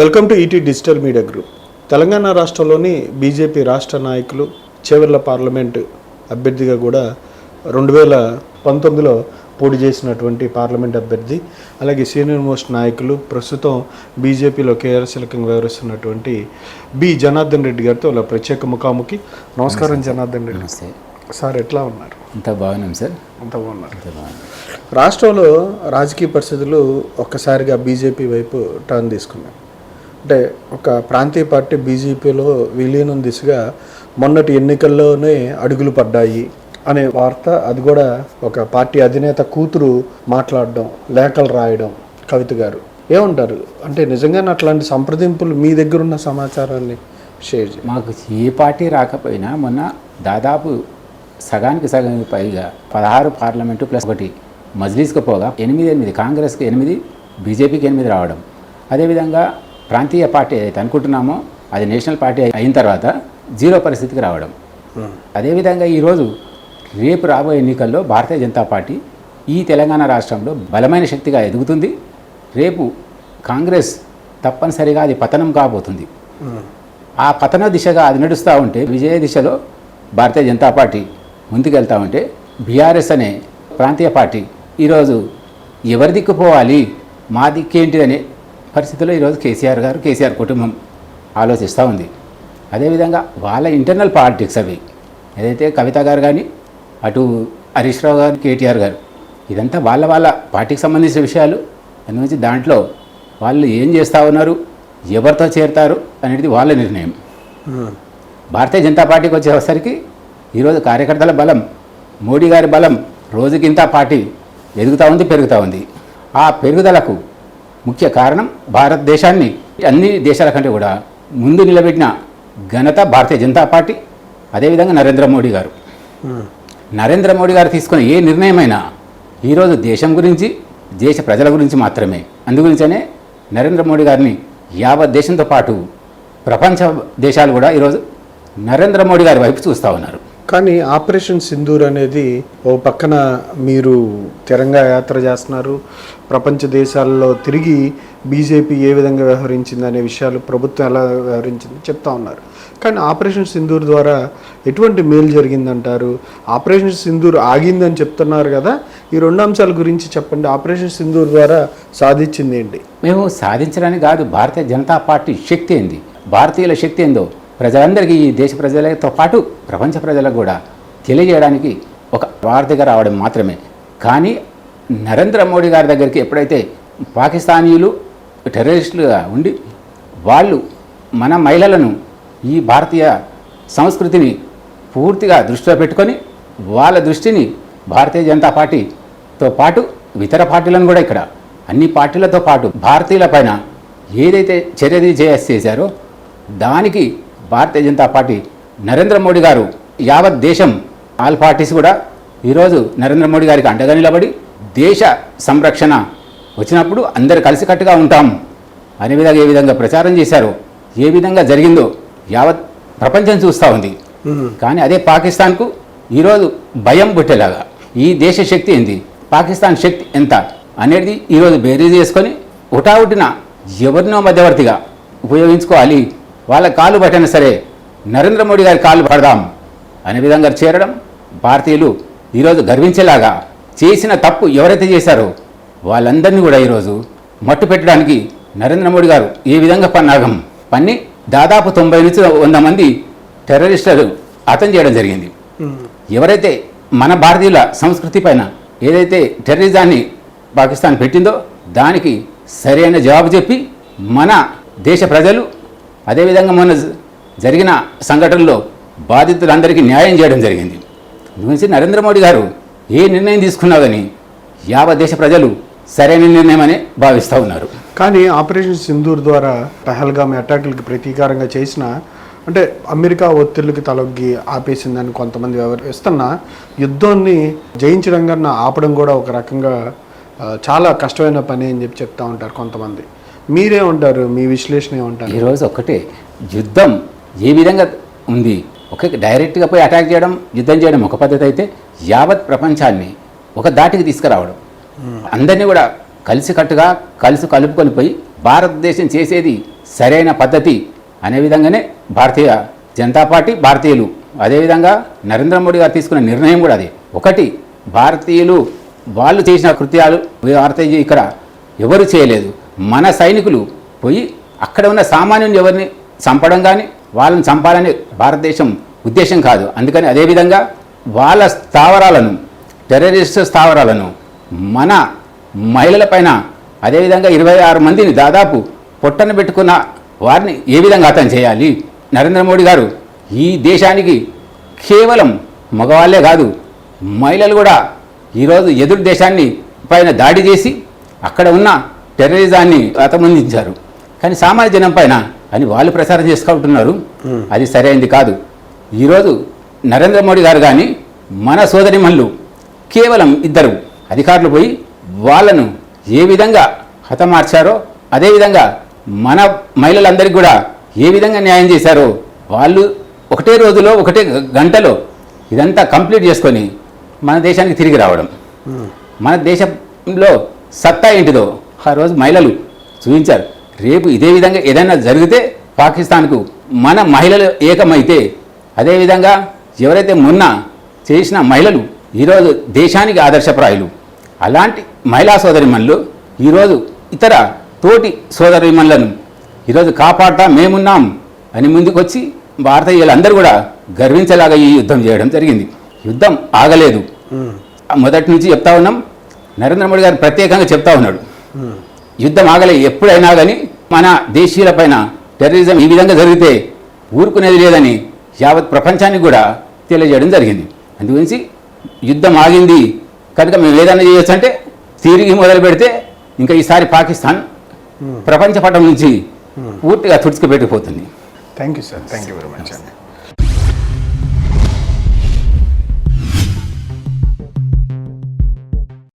Welcome to ET digital media group Telangana రాష్ట్రంలోని BJP రాష్ట్ర నాయకులు చేవెళ్ళ పార్లమెంట్ అభ్యర్థిగా కూడా రెండు వేల పంతొమ్మిదిలో పోటీ చేసినటువంటి పార్లమెంట్ అభ్యర్థి అలాగే సీనియర్ మోస్ట్ నాయకులు ప్రస్తుతం బీజేపీలో కేఆర్ఎస్ఎల్కంగా వ్యవహరిస్తున్నటువంటి బి. జనార్దన్ రెడ్డి గారితో ఇలా ప్రత్యేక ముఖాముఖి. నమస్కారం జనార్దన్ రెడ్డి. నమస్తే. సార్ ఎట్లా ఉన్నారు? అంతా బాగున్నాం సార్. అంత బాగున్నారు. రాష్ట్రంలో రాజకీయ పరిస్థితులు ఒక్కసారిగా బీజేపీ వైపు టర్న్ తీసుకున్నాయి. అంటే ఒక ప్రాంతీయ పార్టీ బీజేపీలో విలీనం దిశగా మొన్నటి ఎన్నికల్లోనే అడుగులు పడ్డాయి అనే వార్త అది కూడా ఒక పార్టీ అధినేత కూతురు మాట్లాడడం లేఖలు రాయడం కవిత గారు. ఏమంటారు? అంటే నిజంగానే అట్లాంటి సంప్రదింపులు మీ దగ్గర ఉన్న సమాచారాన్ని షేర్ చేయండి. మాకు ఏ పార్టీ రాకపోయినా మొన్న దాదాపు సగానికి సగానికి పైగా పదహారు పార్లమెంటు ప్లస్ ఒకటి మజ్లీస్కి పోగా ఎనిమిది ఎనిమిది కాంగ్రెస్కి ఎనిమిది బీజేపీకి ఎనిమిది రావడం. అదేవిధంగా ప్రాంతీయ పార్టీ ఏదైతే అనుకుంటున్నామో అది నేషనల్ పార్టీ అయిన తర్వాత జీరో పరిస్థితికి రావడం. అదేవిధంగా ఈరోజు రేపు రాబోయే ఎన్నికల్లో భారతీయ జనతా పార్టీ ఈ తెలంగాణ రాష్ట్రంలో బలమైన శక్తిగా ఎదుగుతుంది. రేపు కాంగ్రెస్ తప్పనిసరిగా అది పతనం కాబోతుంది. ఆ పతన దిశగా అది నడుస్తూ ఉంటే విజయ దిశలో భారతీయ జనతా పార్టీ ముందుకెళ్తా ఉంటే బీఆర్ఎస్ అనే ప్రాంతీయ పార్టీ ఈరోజు ఎవరి దిక్కు పోవాలి మా దిక్కేంటి పరిస్థితుల్లో పరిస్థితిలో ఈరోజు కేసీఆర్ గారు కేసీఆర్ కుటుంబం ఆలోచిస్తూ ఉంది. అదేవిధంగా వాళ్ళ ఇంటర్నల్ పాలిటిక్స్ అవి. ఏదైతే కవిత గారు కానీ అటు హరీష్ రావు గారు కేటీఆర్ గారు ఇదంతా వాళ్ళ వాళ్ళ పార్టీకి సంబంధించిన విషయాలు. అందుగురించి దాంట్లో వాళ్ళు ఏం చేస్తూ ఉన్నారు ఎవరితో చేరుతారు అనేది వాళ్ళ నిర్ణయం. భారతీయ జనతా పార్టీకి వచ్చేసరికి ఈరోజు కార్యకర్తల బలం మోడీ గారి బలం రోజుకింత పార్టీ ఎదుగుతూ ఉంది పెరుగుతూ ఉంది. ఆ పెరుగుదలకు ముఖ్య కారణం భారతదేశాన్ని అన్ని దేశాల కంటే కూడా ముందు నిలబెట్టిన ఘనత భారతీయ జనతా పార్టీ అదేవిధంగా నరేంద్ర మోడీ గారు. నరేంద్ర మోడీ గారు తీసుకున్న ఏ నిర్ణయమైనా ఈరోజు దేశం గురించి దేశ ప్రజల గురించి మాత్రమే. అందుగురించనే నరేంద్ర మోడీ గారిని యావత్ దేశంతో పాటు ప్రపంచ దేశాలు కూడా ఈరోజు నరేంద్ర మోడీ గారి వైపు చూస్తూ ఉన్నారు. కానీ ఆపరేషన్ సింధూర్ అనేది ఓ పక్కన మీరు తిరంగా యాత్ర చేస్తున్నారు. ప్రపంచ దేశాల్లో తిరిగి బీజేపీ ఏ విధంగా వ్యవహరించింది అనే విషయాలు ప్రభుత్వం ఎలా వ్యవహరించింది చెప్తా ఉన్నారు. కానీ ఆపరేషన్ సింధూర్ ద్వారా ఎటువంటి మేలు జరిగిందంటారు? ఆపరేషన్ సింధూర్ ఆగిందని చెప్తున్నారు కదా. ఈ రెండు అంశాల గురించి చెప్పండి. ఆపరేషన్ సింధూర్ ద్వారా సాధించింది ఏంటి? మేము సాధించడానికి కాదు భారతీయ జనతా పార్టీ శక్తి ఏంది? భారతీయుల శక్తి ఏందో? ప్రజలందరికీ ఈ దేశ ప్రజలతో పాటు ప్రపంచ ప్రజలకు కూడా తెలియజేయడానికి ఒక వార్తగా రావడం మాత్రమే. కానీ నరేంద్ర మోడీ గారి దగ్గరికి ఎప్పుడైతే పాకిస్తానీయులు టెర్రరిస్టులుగా ఉండి వాళ్ళు మన మహిళలను ఈ భారతీయ సంస్కృతిని పూర్తిగా దృష్టిలో పెట్టుకొని వాళ్ళ దృష్టిని భారతీయ జనతా పార్టీతో పాటు ఇతర పార్టీలను కూడా ఇక్కడ అన్ని పార్టీలతో పాటు భారతీయుల పైన ఏదైతే చర్య చేసి చేశారో దానికి భారతీయ జనతా పార్టీ నరేంద్ర మోడీ గారు యావత్ దేశం ఆల్ పార్టీస్ కూడా ఈరోజు నరేంద్ర మోడీ గారికి అండగా నిలబడి దేశ సంరక్షణ వచ్చినప్పుడు అందరు కలిసికట్టుగా ఉంటాం. అనే విధంగా ఏ విధంగా ప్రచారం చేశారో ఏ విధంగా జరిగిందో యావత్ ప్రపంచం చూస్తూ ఉంది. కానీ అదే పాకిస్తాన్కు ఈరోజు భయం పుట్టేలాగా ఈ దేశ శక్తి ఏంది పాకిస్తాన్ శక్తి ఎంత అనేది ఈరోజు బేరీజ్ చేసుకొని ఉటావుటిన ఎవరినో మధ్యవర్తిగా ఉపయోగించుకోవాలి వాళ్ళ కాలు పట్టినా సరే నరేంద్ర మోడీ గారి కాలు పడదాం అనే విధంగా చేరడం భారతీయులు ఈరోజు గర్వించేలాగా చేసిన తప్పు ఎవరైతే చేశారో వాళ్ళందరినీ కూడా ఈరోజు మట్టు పెట్టడానికి నరేంద్ర మోడీ గారు ఏ విధంగా పన్నాగం? పన్ని దాదాపు తొంభై నుంచి వంద మంది టెర్రరిస్టులు హతం చేయడం జరిగింది. ఎవరైతే మన భారతీయుల సంస్కృతి పైన ఏదైతే టెర్రరిజాన్ని పాకిస్తాన్ పెట్టిందో దానికి సరైన జవాబు చెప్పి మన దేశ ప్రజలు అదేవిధంగా మొన్న జ- జరిగిన సంఘటనలో బాధితులందరికీ న్యాయం చేయడం జరిగింది. గురించి నరేంద్ర మోడీ గారు ఏ నిర్ణయం తీసుకున్నా కానీ యావ దేశ ప్రజలు సరైన నిర్ణయమని భావిస్తూ ఉన్నారు. కానీ ఆపరేషన్ సింధూర్ ద్వారా పహల్గామ్ అటాకులకి ప్రతీకారంగా చేసిన అంటే అమెరికా ఒత్తిళ్ళకి తలొగ్గి ఆపేసిందని కొంతమంది వ్యవహరిస్తున్న యుద్ధాన్ని జయించడం కన్నా ఆపడం కూడా ఒక రకంగా చాలా కష్టమైన పని అని చెప్పి చెప్తా ఉంటారు కొంతమంది. మీరే ఉంటారు మీ విశ్లేషణ ఏమంటారు ఈరోజు ఒక్కటే యుద్ధం ఏ విధంగా ఉంది? ఒక డైరెక్ట్గా పోయి అటాక్ చేయడం యుద్ధం చేయడం ఒక పద్ధతి అయితే యావత్ ప్రపంచాన్ని ఒక దాటికి తీసుకురావడం. అందరినీ కూడా కలిసికట్టుగా కలిసి కలుపుకొని పోయి భారతదేశం చేసేది సరైన పద్ధతి అనే విధంగానే భారతీయ జనతా పార్టీ భారతీయులు అదేవిధంగా నరేంద్ర మోడీ గారు తీసుకున్న నిర్ణయం కూడా అది. ఒకటి భారతీయులు వాళ్ళు చేసిన కృత్యాలు భారతీయ ఇక్కడ ఎవరు చేయలేదు. మన సైనికులు పోయి అక్కడ ఉన్న సామాన్యుని ఎవరిని చంపడం కానీ వాళ్ళని చంపాలని భారతదేశం ఉద్దేశం కాదు. అందుకని అదేవిధంగా వాళ్ళ స్థావరాలను టెర్రరిస్ట్ స్థావరాలను మన మహిళలపైన అదేవిధంగా ఇరవై ఆరు మందిని దాదాపు పొట్టన పెట్టుకున్న వారిని ఏ విధంగా అతను చేయాలి? నరేంద్ర మోడీ గారు ఈ దేశానికి కేవలం మగవాళ్ళే కాదు మహిళలు కూడా ఈరోజు ఎదురు దేశాన్ని పైన దాడి చేసి అక్కడ ఉన్న టెర్రరిజాన్ని అంతమొందించారు. కానీ సామాన్య జనం పైన అని వాళ్ళు ప్రచారం చేసుకుంటున్నారు. అది సరైనది కాదు. ఈరోజు నరేంద్ర మోడీ గారు కానీ మన సోదరిమణులు కేవలం ఇద్దరు అధికారులు పోయి వాళ్ళను ఏ విధంగా హతమార్చారో అదేవిధంగా మన మహిళలందరికీ కూడా ఏ విధంగా న్యాయం చేశారో వాళ్ళు ఒకటే రోజులో ఒకటే గంటలో ఇదంతా కంప్లీట్ చేసుకొని మన దేశానికి తిరిగి రావడం. మన దేశంలో సత్తా ఏంటిదో ఆ రోజు మహిళలు చూపించారు. రేపు ఇదే విధంగా ఏదైనా జరిగితే పాకిస్తాన్కు మన మహిళలు ఏకమైతే అదేవిధంగా ఎవరైతే మొన్న చేసిన మహిళలు ఈరోజు దేశానికి ఆదర్శప్రాయులు అలాంటి మహిళా సోదరిమణులు ఈరోజు ఇతర తోటి సోదరిమణులను ఈరోజు కాపాడటా మేమున్నాం అని ముందుకొచ్చి భారతీయులందరూ కూడా గర్వించేలాగా ఈ యుద్ధం చేయడం జరిగింది. యుద్ధం ఆగలేదు. మొదటి నుంచి చెప్తా ఉన్నాం. నరేంద్ర మోడీ గారు ప్రత్యేకంగా చెప్తా ఉన్నాడు. యుద్ధం ఆగలే ఎప్పుడైనా కానీ మన దేశీయులపైన టెర్రరిజం ఈ విధంగా జరిగితే ఊరుకునేది లేదని యావత్ ప్రపంచానికి కూడా తెలియజేయడం జరిగింది. అందుగురించి యుద్ధం ఆగింది కనుక మేము ఏదైనా చేయొచ్చు అంటే తిరిగి మొదలు పెడితే ఇంకా ఈసారి పాకిస్తాన్ ప్రపంచ పటం నుంచి పూర్తిగా తుడుచుకుపెట్టిపోతుంది thank you sir thank you very much అండి